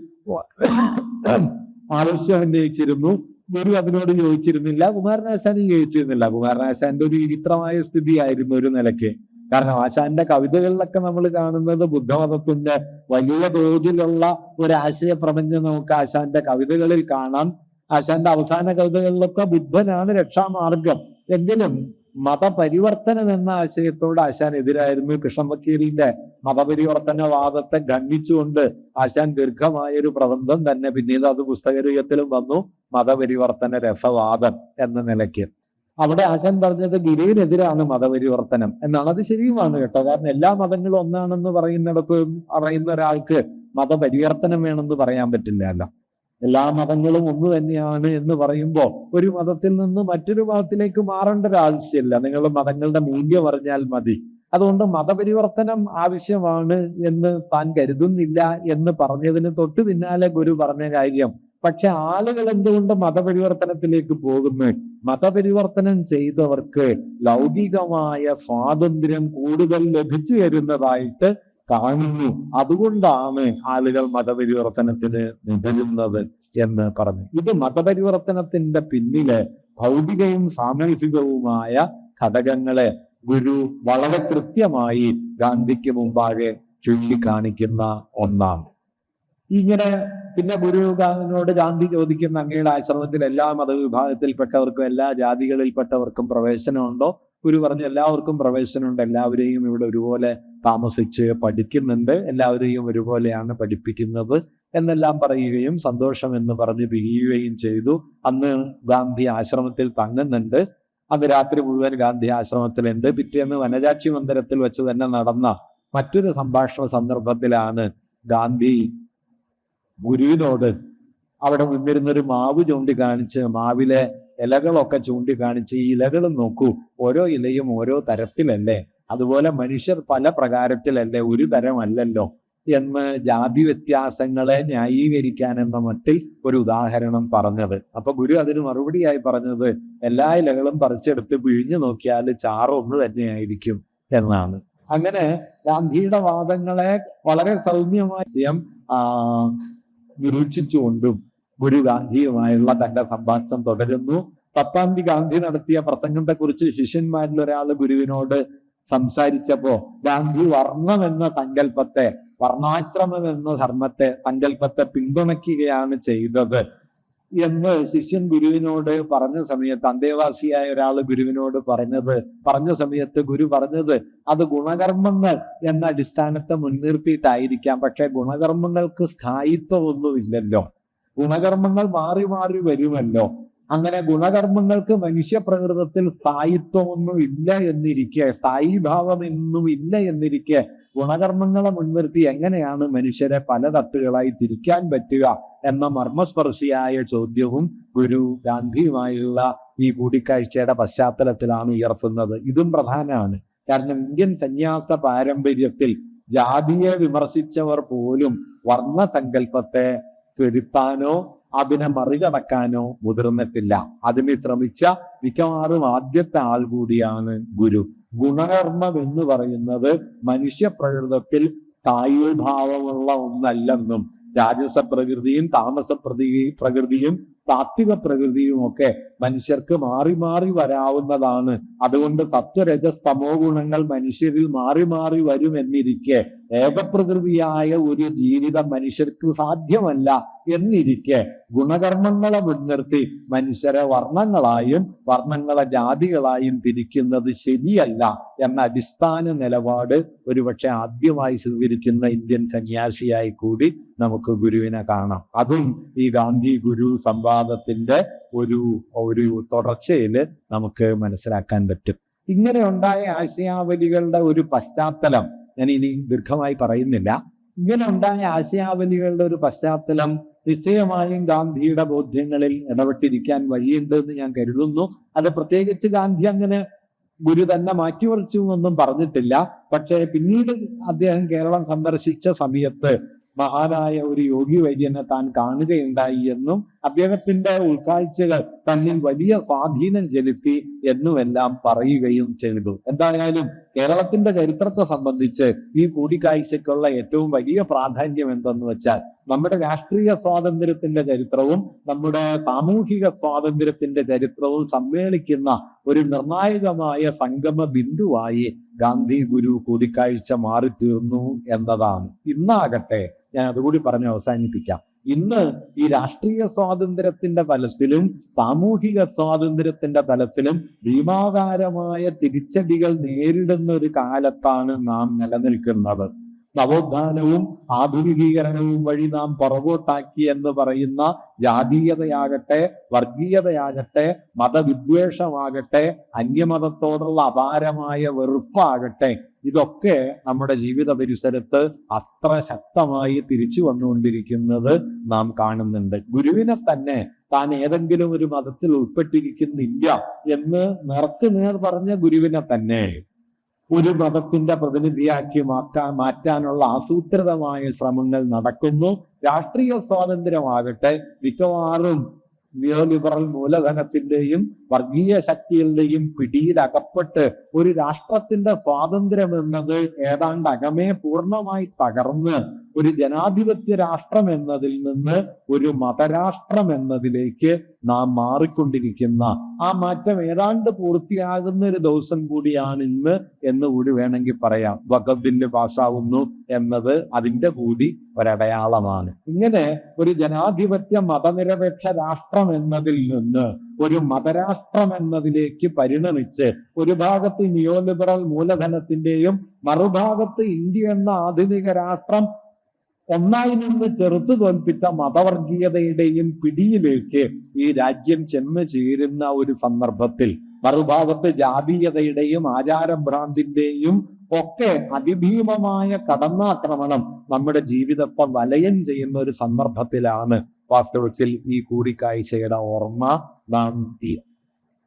ആവശ്യം ഉന്നയിച്ചിരുന്നു. ഗുരു അതിനോട് ചോദിച്ചിരുന്നില്ല കുമാരനാശാനും ചോദിച്ചിരുന്നില്ല കുമാരനാശാന്റെ ഒരു വിചിത്രമായ സ്ഥിതിയായിരുന്നു ഒരു നിലയ്ക്ക്. കാരണം ആശാന്റെ കവിതകളിലൊക്കെ നമ്മൾ കാണുന്നത് ബുദ്ധമതത്തിന്റെ വലിയ തോതിലുള്ള ഒരു ആശയ പ്രപഞ്ചം നമുക്ക് ആശാന്റെ കവിതകളിൽ കാണാം. ആശാന്റെ അവസാന കവിതകളിലൊക്കെ ബുദ്ധനാണ് രക്ഷാമാർഗം. എങ്കിലും മതപരിവർത്തനം എന്ന ആശയത്തോട് ആശാൻ എതിരായിരുന്നു. കൃഷ്ണൻ വക്കീലിന്റെ മതപരിവർത്തനവാദത്തെ ഖണ്ഡിച്ചുകൊണ്ട് ആശാൻ ദീർഘമായൊരു പ്രബന്ധം തന്നെ പിന്നീട് അത് പുസ്തകരൂപത്തിലും വന്നു. മതപരിവർത്തന രസവാദം എന്ന നിലയ്ക്ക്. അവിടെ ആശാൻ പറഞ്ഞത് ഗിരിവിനെതിരാണ് മതപരിവർത്തനം എന്നാണ്. അത് ശരിയുമാണ് കേട്ടോ. കാരണം എല്ലാ മതങ്ങളും ഒന്നാണെന്ന് പറയുന്നിടത്ത് അറിയുന്ന ഒരാൾക്ക് മതപരിവർത്തനം വേണമെന്ന് പറയാൻ പറ്റില്ലല്ലോ. എല്ലാ മതങ്ങളും ഒന്ന് തന്നെയാണ് എന്ന് പറയുമ്പോൾ ഒരു മതത്തിൽ നിന്ന് മറ്റൊരു മതത്തിലേക്ക് മാറേണ്ട ഒരു ആവശ്യമില്ല. നിങ്ങൾ മതങ്ങളുടെ മൂല്യം അറിഞ്ഞാൽ മതി. അതുകൊണ്ട് മതപരിവർത്തനം ആവശ്യമാണ് എന്ന് താൻ കരുതുന്നില്ല എന്ന് പറഞ്ഞതിന് തൊട്ട് പിന്നാലെ ഗുരു പറഞ്ഞ കാര്യം പക്ഷെ ആളുകൾ എന്തുകൊണ്ട് മതപരിവർത്തനത്തിലേക്ക് പോകുന്നു? മതപരിവർത്തനം ചെയ്തവർക്ക് ലൗകികമായ സ്വാതന്ത്ര്യം കൂടുതൽ ലഭിച്ചു വരുന്നതായിട്ട് കാണുന്നു. അതുകൊണ്ടാണ് ആളുകൾ മതപരിവർത്തനത്തിന് നിതരുന്നത് എന്ന് പറഞ്ഞു ഇത് മതപരിവർത്തനത്തിന്റെ പിന്നിൽ ഭൗതികവും സാമൂഹികവുമായ ഘടകങ്ങളെ ഗുരു വളരെ കൃത്യമായി ഗാന്ധിക്ക് മുമ്പാകെ ചൂണ്ടിക്കാണിക്കുന്ന ഒന്നാണ്. ഇങ്ങനെ പിന്നെ ഗുരുവിനോട് ഗാന്ധി ചോദിക്കുന്ന അങ്ങയുടെ ആശ്രമത്തിൽ എല്ലാ മതവിഭാഗത്തിൽപ്പെട്ടവർക്കും എല്ലാ ജാതികളിൽപ്പെട്ടവർക്കും പ്രവേശനമുണ്ടോ? ഗുരു പറഞ്ഞു എല്ലാവർക്കും പ്രവേശനമുണ്ട്. എല്ലാവരെയും ഇവിടെ ഒരുപോലെ താമസിച്ച് പഠിക്കുന്നുണ്ട്. എല്ലാവരെയും ഒരുപോലെയാണ് പഠിപ്പിക്കുന്നത് എന്നെല്ലാം പറയുകയും സന്തോഷം എന്ന് പറഞ്ഞ് പിരിയുകയും ചെയ്തു. അന്ന് ഗാന്ധി ആശ്രമത്തിൽ തങ്ങുന്നുണ്ട്. അന്ന് രാത്രി മുഴുവൻ ഗാന്ധി ആശ്രമത്തിലുണ്ട്. പിറ്റേന്ന് വനജാക്ഷി മന്ദിരത്തിൽ വെച്ച് തന്നെ നടന്ന മറ്റൊരു സംഭാഷണ സന്ദർഭത്തിലാണ് ഗാന്ധി ഗുരുവിനോട് അവിടെ നിന്നിരുന്നൊരു മാവ് ചൂണ്ടിക്കാണിച്ച് മാവിലെ ഇലകളൊക്കെ ചൂണ്ടിക്കാണിച്ച് ഈ ഇലകൾ നോക്കൂ ഓരോ ഇലയും ഓരോ തരത്തിലല്ലേ? അതുപോലെ മനുഷ്യർ പല പ്രകാരത്തിലല്ലേ ഒരു തരമല്ലല്ലോ എന്ന് ജാതി വ്യത്യാസങ്ങളെ ന്യായീകരിക്കാൻ എന്ന മട്ടിൽ ഒരു ഉദാഹരണം പറഞ്ഞത്. അപ്പൊ ഗുരു അതിന് മറുപടിയായി പറഞ്ഞത് എല്ലാ ഇലകളും പറിച്ചെടുത്ത് പിഴിഞ്ഞു നോക്കിയാൽ ചാറൊന്ന് തന്നെയായിരിക്കും എന്നാണ്. അങ്ങനെ ഗാന്ധിയുടെ വാദങ്ങളെ വളരെ സൗമ്യമായി ആ, നിരീക്ഷിച്ചുകൊണ്ടും ഗുരു ഗാന്ധിയുമായുള്ള തന്റെ സംഭാഷണം തുടരുന്നു. പത്താം തീയതി ഗാന്ധി നടത്തിയ പ്രസംഗത്തെ കുറിച്ച് ശിഷ്യന്മാരിൽ ഒരാൾ ഗുരുവിനോട് സംസാരിച്ചപ്പോ ഗാന്ധി വർണം എന്ന സങ്കല്പത്തെ വർണാശ്രമം എന്ന ധർമ്മത്തെ സങ്കല്പത്തെ പിന്തുണയ്ക്കുകയാണ് ചെയ്തത്. എന്ന് ശിഷ്യൻ ഗുരുവിനോട് പറഞ്ഞ സമയത്ത് അന്തേവാസിയായ ഒരാൾ ഗുരുവിനോട് പറഞ്ഞത് പറഞ്ഞ സമയത്ത് ഗുരു പറഞ്ഞത് അത് ഗുണകർമ്മങ്ങൾ എന്ന അടിസ്ഥാനത്തെ മുൻനിർത്തിയിട്ടായിരിക്കാം. പക്ഷെ ഗുണകർമ്മങ്ങൾക്ക് സ്ഥായിത്വമൊന്നുമില്ലല്ലോ. ഗുണകർമ്മങ്ങൾ മാറി മാറി വരുമല്ലോ. അങ്ങനെ ഗുണകർമ്മങ്ങൾക്ക് മനുഷ്യപ്രകൃതത്തിൽ സ്ഥായിത്വമൊന്നും ഇല്ല എന്നിരിക്കെ സ്ഥായി ഭാവമൊന്നും ഇല്ല എന്നിരിക്കെ ഗുണകർമ്മങ്ങളെ മുൻനിർത്തി എങ്ങനെയാണ് മനുഷ്യരെ പല തട്ടുകളായി തിരിക്കാൻ പറ്റുക എന്ന മർമ്മസ്പർശിയായ ചോദ്യവും ഗുരു ഗാന്ധിയുമായുള്ള ഈ കൂടിക്കാഴ്ചയുടെ പശ്ചാത്തലത്തിലാണ് ഉയർത്തുന്നത്. ഇതും പ്രധാനമാണ്. കാരണം ഇന്ത്യൻ സന്യാസ പാരമ്പര്യത്തിൽ ജാതിയെ വിമർശിച്ചവർ പോലും വർണസങ്കല്പത്തെ തിരുത്താനോ അതിനെ മറികടക്കാനോ മുതിർന്നിട്ടില്ല. അതിന് ശ്രമിച്ച മിക്കവാറും ആദ്യത്തെ ആൾ കൂടിയാണ് ഗുരു. ഗുണകർമ്മം എന്ന് പറയുന്നത് മനുഷ്യ പ്രകൃതത്തിൽ തായുഭാവമുള്ള ഒന്നല്ലെന്നും രാജസ പ്രകൃതിയും താമസ പ്രകൃതിയും താത്വിക പ്രകൃതിയും ഒക്കെ മനുഷ്യർക്ക് മാറി മാറി വരാവുന്നതാണ്. അതുകൊണ്ട് സത്വരജസ്തമോ ഗുണങ്ങൾ മനുഷ്യരിൽ മാറി മാറി വരുമെന്നിരിക്കെ ഏകപ്രകൃതിയായ ഒരു ജീവിതം മനുഷ്യർക്ക് സാധ്യമല്ല എന്നിരിക്കെ ഗുണകർമ്മങ്ങളെ മുൻനിർത്തി മനുഷ്യരെ വർണങ്ങളായും വർണങ്ങളെ ജാതികളായും തിരിക്കുന്നത് ശരിയല്ല എന്ന അടിസ്ഥാന നിലപാട് ഒരുപക്ഷെ ആദ്യമായി സ്വീകരിക്കുന്ന ഇന്ത്യൻ സന്യാസിയായി കൂടി നമുക്ക് ഗുരുവിനെ കാണാം. അതും ഈ ഗാന്ധി ഗുരു സംവാദത്തിന്റെ ഒരു ഒരു തുടർച്ചയിൽ നമുക്ക് മനസ്സിലാക്കാൻ പറ്റും. ഇങ്ങനെ ഉണ്ടായ ആശയാവലികളുടെ ഒരു പശ്ചാത്തലം ഞാൻ ഇനി ദീർഘമായി പറയുന്നില്ല. ഇങ്ങനെ ഉണ്ടായ ആശയാവലികളുടെ ഒരു പശ്ചാത്തലം നിശ്ചയമായും ഗാന്ധിയുടെ ബോധ്യങ്ങളിൽ ഇടപെട്ടിരിക്കാൻ വഴിയുണ്ട് എന്ന് ഞാൻ കരുതുന്നു. അത് പ്രത്യേകിച്ച് ഗാന്ധി അങ്ങനെ ഗുരു തന്നെ മാറ്റിമറിച്ചു എന്നൊന്നും പറഞ്ഞിട്ടില്ല. പക്ഷേ പിന്നീട് അദ്ദേഹം കേരളം സന്ദർശിച്ച സമയത്ത് മഹാനായ ഒരു യോഗി വൈദ്യനെ താൻ കാണുകയുണ്ടായി എന്നും അദ്ദേഹത്തിന്റെ ഉൾക്കാഴ്ചകൾ തന്നിൽ വലിയ സ്വാധീനം ചെലുത്തി എന്നുമെല്ലാം പറയുകയും ചെയ്തു. എന്തായാലും കേരളത്തിന്റെ ചരിത്രത്തെ സംബന്ധിച്ച് ഈ കൂടിക്കാഴ്ചയ്ക്കുള്ള ഏറ്റവും വലിയ പ്രാധാന്യം എന്തെന്ന് വെച്ചാൽ നമ്മുടെ രാഷ്ട്രീയ സ്വാതന്ത്ര്യത്തിന്റെ ചരിത്രവും നമ്മുടെ സാമൂഹിക സ്വാതന്ത്ര്യത്തിന്റെ ചരിത്രവും സമ്മേളിക്കുന്ന ഒരു നിർണായകമായ സംഗമ ബിന്ദുവായി ഗാന്ധി ഗുരു കൂടിക്കാഴ്ച മാറിത്തീർന്നു എന്നതാണ്. ഇന്നാകട്ടെ ഞാൻ അതുകൂടി പറഞ്ഞ് അവസാനിപ്പിക്കാം. ഇന്ന് ഈ രാഷ്ട്രീയ സ്വാതന്ത്ര്യത്തിന്റെ തലത്തിലും സാമൂഹിക സ്വാതന്ത്ര്യത്തിന്റെ തലത്തിലും ഭീമാകാരമായ തിരിച്ചടികൾ നേരിടുന്ന ഒരു കാലത്താണ് നാം നിലനിൽക്കുന്നത്. നവോത്ഥാനവും ആധുനികീകരണവും വഴി നാം പുറകോട്ടാക്കി എന്ന് പറയുന്ന ജാതീയതയാകട്ടെ വർഗീയതയാകട്ടെ മതവിദ്വേഷമാകട്ടെ അന്യമതത്തോടുള്ള അപാരമായ വെറുപ്പാകട്ടെ ഇതൊക്കെ നമ്മുടെ ജീവിത പരിസരത്ത് അത്ര ശക്തമായി തിരിച്ചു വന്നുകൊണ്ടിരിക്കുന്നത് നാം കാണുന്നുണ്ട്. ഗുരുവിനെ തന്നെ താൻ ഏതെങ്കിലും ഒരു മതത്തിൽ ഉൾപ്പെട്ടിരിക്കുന്നില്ല എന്ന് നേർക്ക് നേർ പറഞ്ഞ ഗുരുവിനെ തന്നെ ഒരു മതത്തിന്റെ പ്രതിനിധിയാക്കി മാറ്റാൻ മാറ്റാനുള്ള ആസൂത്രിതമായ ശ്രമങ്ങൾ നടക്കുന്നു. രാഷ്ട്രീയ സ്വാതന്ത്ര്യമാകട്ടെ മിക്കവാറും നിയോലിബറൽ മൂലധനത്തിന്റെയും വർഗീയ ശക്തികളുടെയും പിടിയിലകപ്പെട്ട് ഒരു രാഷ്ട്രത്തിന്റെ സ്വാതന്ത്ര്യം എന്നത് ഏതാണ്ട് അകമേ പൂർണമായി തകർന്ന് ഒരു ജനാധിപത്യ രാഷ്ട്രം എന്നതിൽ നിന്ന് ഒരു മതരാഷ്ട്രം എന്നതിലേക്ക് നാം മാറിക്കൊണ്ടിരിക്കുന്ന ആ മാറ്റം ഏതാണ്ട് പൂർത്തിയാകുന്ന ഒരു ദിവസം കൂടിയാണ് ഇന്ന് എന്ന് കൂടി വേണമെങ്കിൽ പറയാം. വകബിന് പാസ്സാവുന്നു എന്നത് അതിന്റെ കൂടി ഒരടയാളമാണ്. ഇങ്ങനെ ഒരു ജനാധിപത്യ മതനിരപേക്ഷ രാഷ്ട്രം എന്നതിൽ നിന്ന് ഒരു മതരാഷ്ട്രം എന്നതിലേക്ക് പരിണമിച്ച് ഒരു ഭാഗത്ത് നിയോലിബറൽ മൂലധനത്തിന്റെയും മറുഭാഗത്ത് ഇന്ത്യ എന്ന ആധുനിക രാഷ്ട്രം ഒന്നായി നിന്ന് ചെറുത്തു തോൽപ്പിച്ച മതവർഗീയതയുടെയും പിടിയിലേക്ക് ഈ രാജ്യം ചെന്ന് ചേരുന്ന ഒരു സന്ദർഭത്തിൽ മറുഭാഗത്ത് ജാതീയതയുടെയും ആചാരഭ്രാന്തിന്റെയും ഒക്കെ അതിഭീമമായ കടന്നാക്രമണം നമ്മുടെ ജീവിതത്തെ വലയം ചെയ്യുന്ന ഒരു സന്ദർഭത്തിലാണ് വാസ്തവത്തിൽ ഈ കൂടിക്കാഴ്ചയുടെ ഓർമ്മ നാം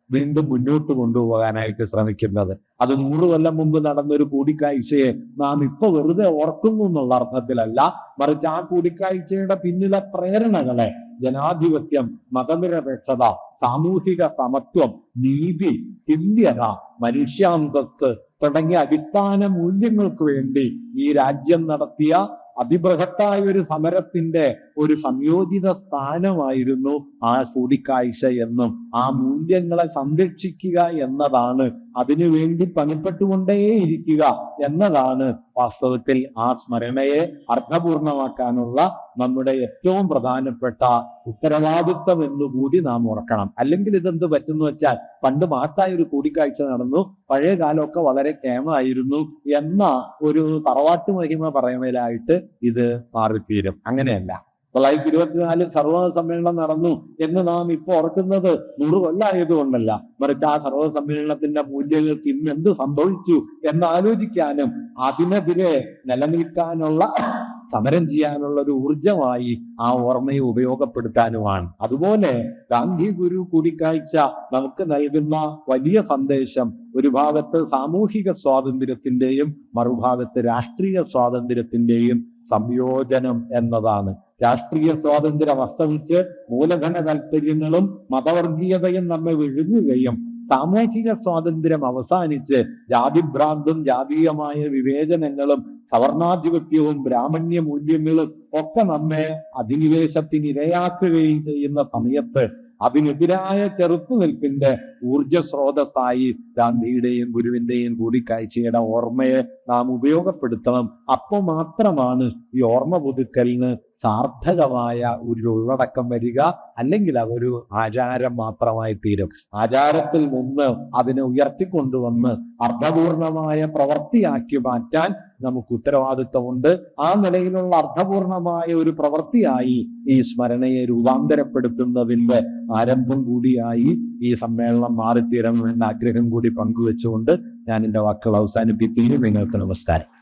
വീണ്ടും മുന്നോട്ട് കൊണ്ടുപോകാനായിട്ട് ശ്രമിക്കുന്നത്. അത് നൂറ് കൊല്ലം മുമ്പ് നടന്നൊരു കൂടിക്കാഴ്ചയെ നാം ഇപ്പൊ വെറുതെ ഓർക്കുന്നു എന്നുള്ള അർത്ഥത്തിലല്ല. മറിച്ച് ആ കൂടിക്കാഴ്ചയുടെ പിന്നിലെ പ്രേരണകളെ ജനാധിപത്യം മതനിരപേക്ഷത സാമൂഹിക സമത്വം നീതി തുല്യത മനുഷ്യാന്തസ് തുടങ്ങിയ അടിസ്ഥാന മൂല്യങ്ങൾക്ക് വേണ്ടി ഈ രാജ്യം നടത്തിയ അതിബൃഹത്തായ ഒരു സമരത്തിന്റെ ഒരു സംയോജിത സ്ഥാനമായിരുന്നു ആ കൂടിക്കാഴ്ച എന്നും ആ മൂല്യങ്ങളെ സംരക്ഷിക്കുക എന്നതാണ്. അതിനുവേണ്ടി പണിപ്പെട്ടുകൊണ്ടേയിരിക്കുക എന്നതാണ് വാസ്തവത്തിൽ ആ സ്മരണയെ അർത്ഥപൂർണമാക്കാനുള്ള നമ്മുടെ ഏറ്റവും പ്രധാനപ്പെട്ട ഉത്തരവാദിത്വം എന്നുകൂടി നാം ഓർക്കണം. അല്ലെങ്കിൽ ഇതെന്ത് പറ്റുന്നു വെച്ചാൽ പണ്ട് മാറ്റായ ഒരു കൂടിക്കാഴ്ച നടന്നു പഴയ കാലമൊക്കെ വളരെ കേമായിരുന്നു എന്ന ഒരു തറവാട്ട് മഹിമ പറയുന്നതിലായിട്ട് ഇത് മാറിത്തീരും. അങ്ങനെയല്ല. തൊള്ളായിരത്തി ഇരുപത്തിനാലിൽ സർവ സമ്മേളനം നടന്നു എന്ന് നാം ഇപ്പൊ ഓർക്കുന്നത് നൂറ് കൊല്ലായതുകൊണ്ടല്ല. മറിച്ച് ആ സർവ സമ്മേളനത്തിന്റെ മൂല്യങ്ങൾക്ക് ഇന്ന് എന്ത് സംഭവിച്ചു എന്ന് ആലോചിക്കാനും അതിനെതിരെ നിലനിൽക്കാനുള്ള സമരം ചെയ്യാനുള്ള ഒരു ഊർജമായി ആ ഓർമ്മയെ ഉപയോഗപ്പെടുത്താനുമാണ്. അതുപോലെ ഗാന്ധി ഗുരു കൂടിക്കാഴ്ച നമുക്ക് നൽകുന്ന വലിയ സന്ദേശം ഒരു ഭാഗത്ത് സാമൂഹിക സ്വാതന്ത്ര്യത്തിന്റെയും മറുഭാഗത്ത് രാഷ്ട്രീയ സ്വാതന്ത്ര്യത്തിന്റെയും സംയോജനം എന്നതാണ്. രാഷ്ട്രീയ സ്വാതന്ത്ര്യം അസ്തമിച്ച് മൂലധന താല്പര്യങ്ങളും മതവർഗീയതയും നമ്മെ വിഴുങ്ങുകയും സാമൂഹിക സ്വാതന്ത്ര്യം അവസാനിച്ച് ജാതിഭ്രാന്തും ജാതീയമായ വിവേചനങ്ങളും സവർണാധിപത്യവും ബ്രാഹ്മണ്യ മൂല്യങ്ങളും ഒക്കെ നമ്മെ അധിനിവേശത്തിന് ഇരയാക്കുകയും ചെയ്യുന്ന സമയത്ത് അതിനെതിരായ ചെറുത്തുനിൽപ്പിന്റെ ഊർജ സ്രോതസ്സായി ഗാന്ധിയുടെയും ഗുരുവിന്റെയും കൂടിക്കാഴ്ചയുടെ ഓർമ്മയെ നാം ഉപയോഗപ്പെടുത്തണം. അപ്പോൾ മാത്രമാണ് ഈ ഓർമ്മ പുതുക്കലിന് സാർത്ഥകമായ ഒരു ഉള്ളടക്കം വരിക അല്ലെങ്കിൽ അതൊരു ആചാരം മാത്രമായി തീരും ആചാരത്തിൽ നിന്ന് അതിനെ ഉയർത്തിക്കൊണ്ടുവന്ന് അർത്ഥപൂർണമായ പ്രവൃത്തിയാക്കി മാറ്റാൻ നമുക്ക് ഉത്തരവാദിത്വമുണ്ട്. ആ നിലയിലുള്ള അർത്ഥപൂർണമായ ഒരു പ്രവൃത്തിയായി ഈ സ്മരണയെ രൂപാന്തരപ്പെടുത്തുന്നതിന്റെ ആരംഭം കൂടിയായി ഈ സമ്മേളനം മാറിത്തീരണമെന്ന ആഗ്രഹം കൂടി പങ്കുവെച്ചുകൊണ്ട് ഞാൻ എന്റെ വാക്കുകൾ അവസാനിപ്പിക്കുകയും നിങ്ങൾക്ക് നമസ്കാരം.